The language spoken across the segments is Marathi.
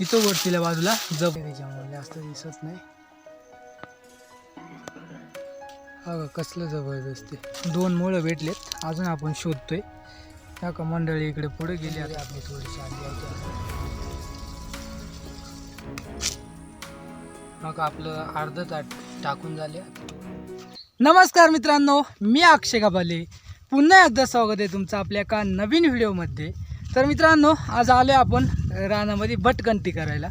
इथं वरतीला बाजूला जप त्याच्यामुळे जास्त दिसत नाही. अगं कसलं जबरदस्त दोन मुळं भेटलेत. अजून आपण शोधतोय. त्या का मंडळी इकडे पुढे गेली आता. आपली थोडीशी आली मग आपलं अर्ध ताट टाकून झाले. नमस्कार मित्रांनो मी अक्षय गाबाले पुन्हा एकदा स्वागत आहे तुमचं आपल्या एका नवीन व्हिडिओमध्ये. तर मित्रांनो आज आलो आहे आपण रानामध्ये भटकंती करायला.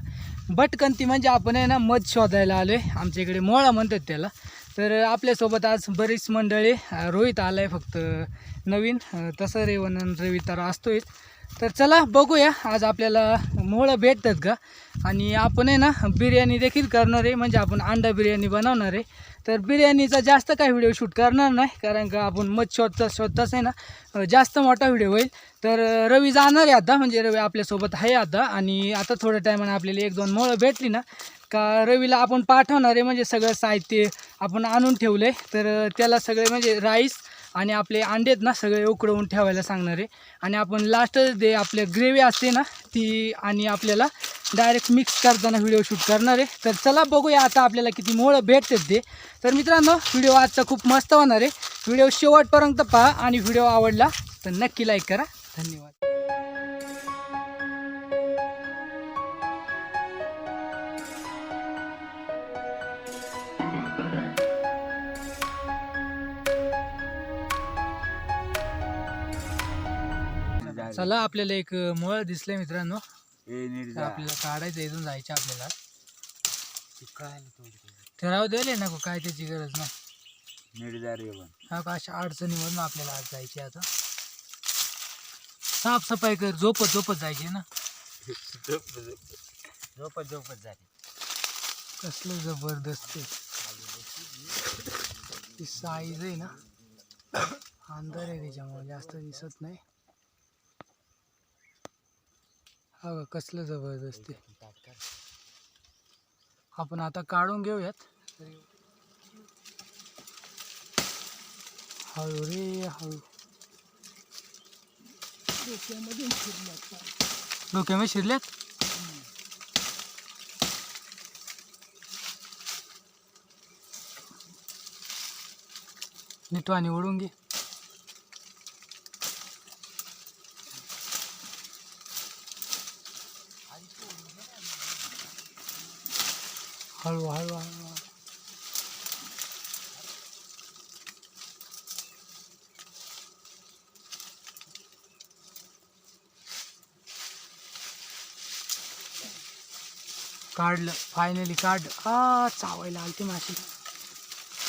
भटकंती म्हणजे आपण आहे ना मध शोधायला आलो आहे आमच्या इकडे मोळा म्हणतात त्याला. तर आपल्यासोबत आज बरीच मंडळी रोहित आला आहे फक्त नवीन. तसं रेवन रवी तर असतोय तर चला बघूया. आज आपल्याला मोळं भेटतात का? आणि आपण आहे ना बिर्याणी देखील करणार आहे. म्हणजे आपण अंडा बिर्याणी बनवणार आहे. तर बिर्याणीचा जास्त काही व्हिडिओ शूट करणार नाही कारण का आपण मध शोधता शोधताच आहे ना जास्त मोठा व्हिडिओ होईल. तर रवी जाणार आहे आता. म्हणजे रवी आपल्यासोबत आहे आता. आणि आता थोड्या टायमाने आपल्याला एक दोन मोळं भेटली ना का रवीला आपण पाठवणार आहे. म्हणजे सगळं साहित्य आपण आणून ठेवलं आहे तर त्याला सगळे म्हणजे राईस आणि आपले अंडे आहेत ना सगळे उकडवून ठेवायला सांगणार. आहे आणि आपण लास्ट जे आपले ग्रेव्ही असते ना ती आणि आपल्याला डायरेक्ट मिक्स करताना व्हिडिओ शूट करणार. आहे तर चला बघूया आता आपल्याला किती मोळं भेटतात ते. तर मित्रांनो व्हिडिओ आजचा खूप मस्त होणार आहे. व्हिडिओ शेवटपर्यंत पहा आणि व्हिडिओ आवडला तर नक्की लाईक करा. धन्यवाद. चला आपल्याला एक मोळ दिसलंय मित्रांनो. तर आपल्याला काढायचं इथून जायचं आपल्याला. ते राहू दे नको काय त्याची गरज नाही. हा का अशा अडचणीमधून आपल्याला आज जायचे आता. साफसफाई कर झोपत झोपत जायचे ना. झोपत झोपत झाली कसलं जबरदस्त साईज आहे ना. अंधार आहे त्याच्यामुळे जास्त दिसत नाही. हा बघ, कसलं जबरदस्त. आहे. आपण आता काढून घेऊयात. हळू रे हळू. डोक्यामध्ये शिरल्यात? नीटवाणी ओढून घे. हळू हळू हळू काढलं फायनली काढ आ चावायला आलती माशी.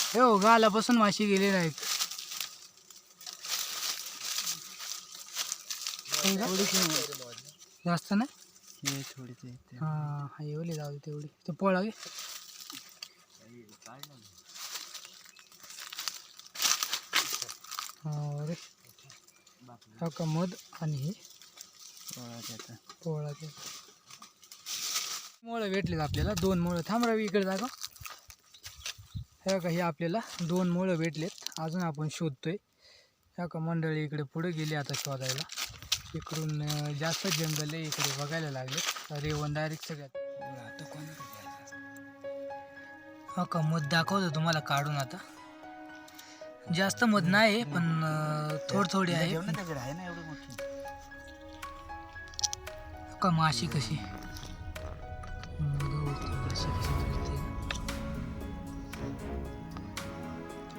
हे हो गालापासून माशी गेले नाहीत हे? जास्त नाही? हा हा एवढी जाऊ दे तेवढी. ते पोळा घे. हा, अरे हा का मध आणि हे? पोळा मुळं भेटलेत आपल्याला दोन मुळं. थांबरावी इकडे जागा. ह्या का हे आपल्याला दोन मुळं भेटलेत. अजून आपण शोधतोय. ह्या का मंडळी इकडे पुढे गेली आता शोधायला. इकडून जास्त जंगल आहे इकडे बघायला लागले. रेवण डायरेक्ट सगळ्यात. हा का मध दाखवतो तुम्हाला काढून आता. जास्त मध नाही पण थोडी थोडी आहे. आहे ना एवढी मोठी. का माशी कशी.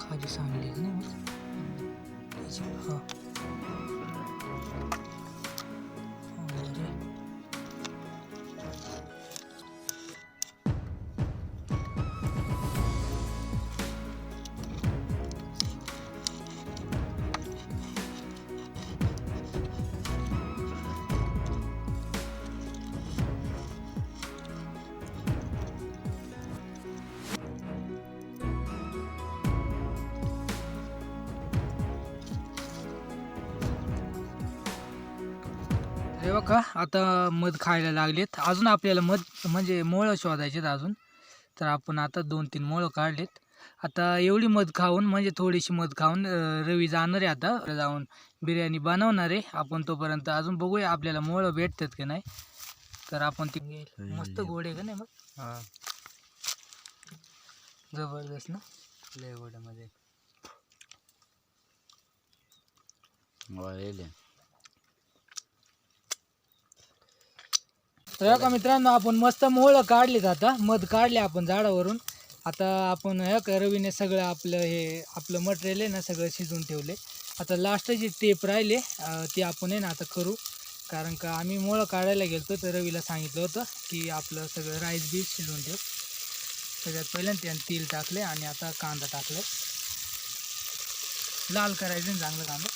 खाली सांगली हे बघा. आता मध खायला लागलेत. अजून आपल्याला मध म्हणजे मोळं शोधायचेत अजून. तर आपण आता दोन तीन मोळं काढलेत. आता एवढी मध खाऊन म्हणजे थोडीशी मध खाऊन रवी जाणार आहे आता. जाऊन बिर्याणी बनवणार आहे. आपण तोपर्यंत अजून बघूया आपल्याला मोळं भेटतात की नाही. तर आपण ती मस्त गोड आहे का नाही मग? जबरदस्त ना? लय गोड्यामध्ये तर का मित्रांनो आपण मस्त मोहळं काढलीत आता. मध काढले आपण झाडावरून. आता आपण हे का रवीने सगळं आपलं हे आपलं मटेरियल आहे ना सगळं शिजून ठेवले. आता लास्ट जे टेप राहिले ती ते आपण आहे ना आता करू. कारण का आम्ही मोळं काढायला गेलो तर रवीला सांगितलं होतं की आपलं सगळं राईस बी शिजवून ठेव. सगळ्यात पहिल्यांदा त्यानं तेल टाकले आणि आता कांदा टाकलं. लाल करायचं चांगलं कांदा.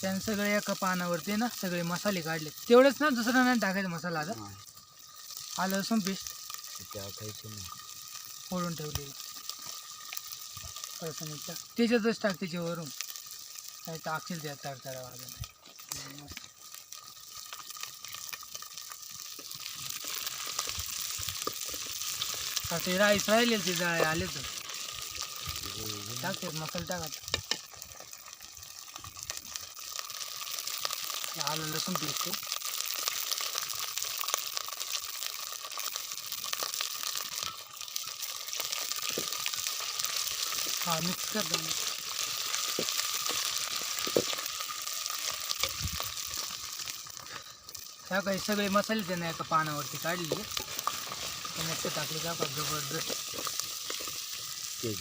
त्यानं सगळे एका पानावरती ना सगळे मसाले काढले. तेवढंच ना दुसरं नाही टाकायचं मसाला आता. आलं लसूण पेस्ट टाकायचं फोडून ठेवलेली टाक त्याच्यातच टाक त्याच्यावरून काही टाकशील त्यात तडतडा आता ते राईस राहिले ते जाळे आले तर. टाकते मसाले टाका आलं लसूण पेस्ट. हा मिक्स कर ह्या काही सगळे मसाले त्याने एका पानावरती काढले मस्त टाकले का जबरदस्त. ते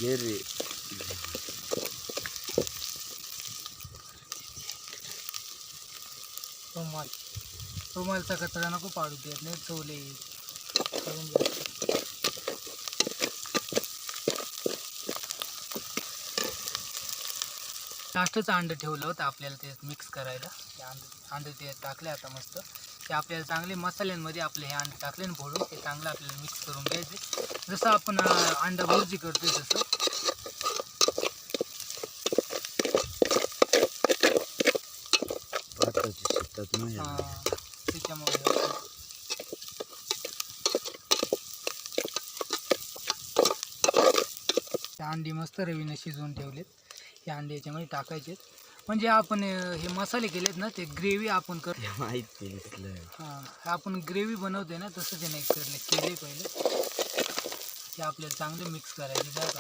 रुमाल. रुमालचा कचरा नको पाडू देत नाही चवले लास्टच अंड ठेवलं होतं आपल्याला ते मिक्स करायला. ते अंड अंड ते टाकले आता मस्त. ते आपल्याला चांगले मसाल्यांमध्ये आपले हे अंड टाकले ना भोडून ते चांगलं आपल्याला मिक्स करून घ्यायचे. जसं आपण अंडा भुर्जी करतोय तसं. नाही हा, त्याच्यामुळे ते अंडी मस्त रवीने शिजवून ठेवलेत. हे अंडे याच्यामध्ये टाकायचे म्हणजे आपण अं, हे मसाले केलेत ना ते ग्रेव्ही आपण कर माहिती हां आपण ग्रेव्ही बनवते ना तसं ते नाही करले केले पहिले. ते आपल्याला चांगले मिक्स करायचे का.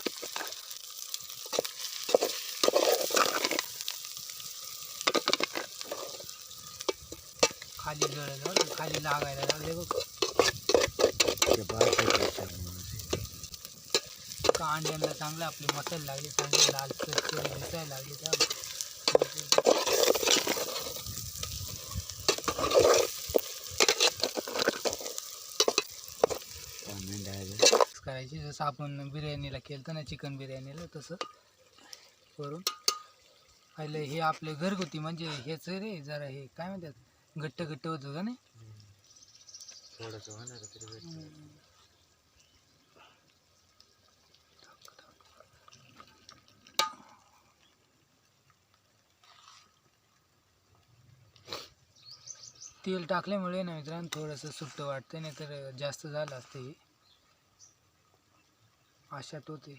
खाली का, खाली लागायला लागले बघ. ते भाताच्या शेतामध्ये. का अंड्यांना चांगले आपले मसाले लागले चांगले लाल दिसायला लागले त्या करायची जसं आपण बिर्याणीला केलं ना चिकन बिर्याणीला तसं करून. पहिले हे आपले घरगुती म्हणजे हेच रे जरा हे काय म्हणतात? घट्ट घट्ट होतं का नाही थोडंसं होणार तरी भेटतं. तेल टाकल्यामुळे ना मित्रांनो थोडंसं सुट्ट वाटतं नाही तर जास्त झालं असतं हे आशात होते.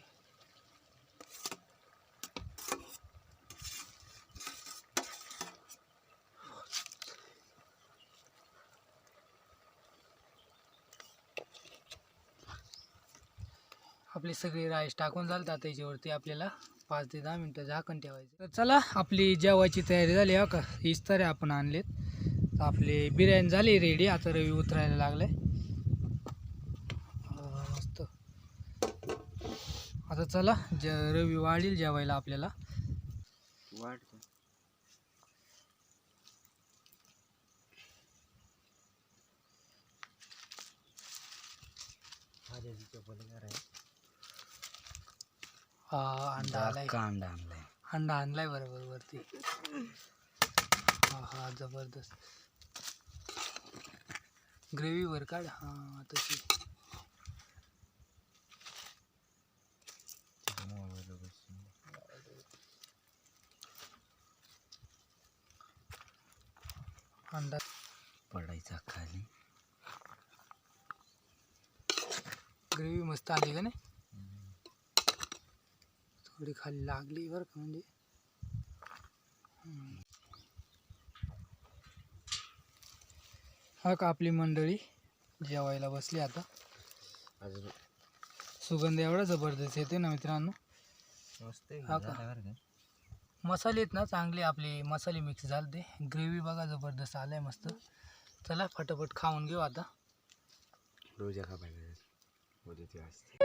आपले सगळे राईस टाकून झालं त्याच्यावरती आपल्याला पाच ते दहा मिनटं झाकण ठेवायचं. तर चला आपली जेवायची तयारी झाली हो का? हीच तर आपण आणलेत. तर आपली बिर्याणी झाली रेडी आता रवी उतरायला लागलाय. हा, मस्त. आता चला ज रवी वाढील जेवायला आपल्याला. वाढतं. हा अंडा आलाय. कांदा आणलाय? अंडा आणलाय बरोबर वरती. हा हा जबरदस्त. ग्रेव्ही वर काढ. हा तशी. अंडा. पडायचा खाली. ग्रेव्ही मस्त आली का नाही? थोडी खाली लागली बरं का म्हणजे. हा का आपली मंडळी जेवायला बसली आता. अजून. सुगंध एवढा जबरदस्त येते ना मित्रांनो. मस्त आहे हा का? झालं बरं का? मसाले आहेत ना चांगले आपले मसाले मिक्स झाले ते ग्रेव्ही बघा जबरदस्त आलाय मस्त. चला फटाफट खाऊन घेऊ आता. रोजा का पाहिजे असते.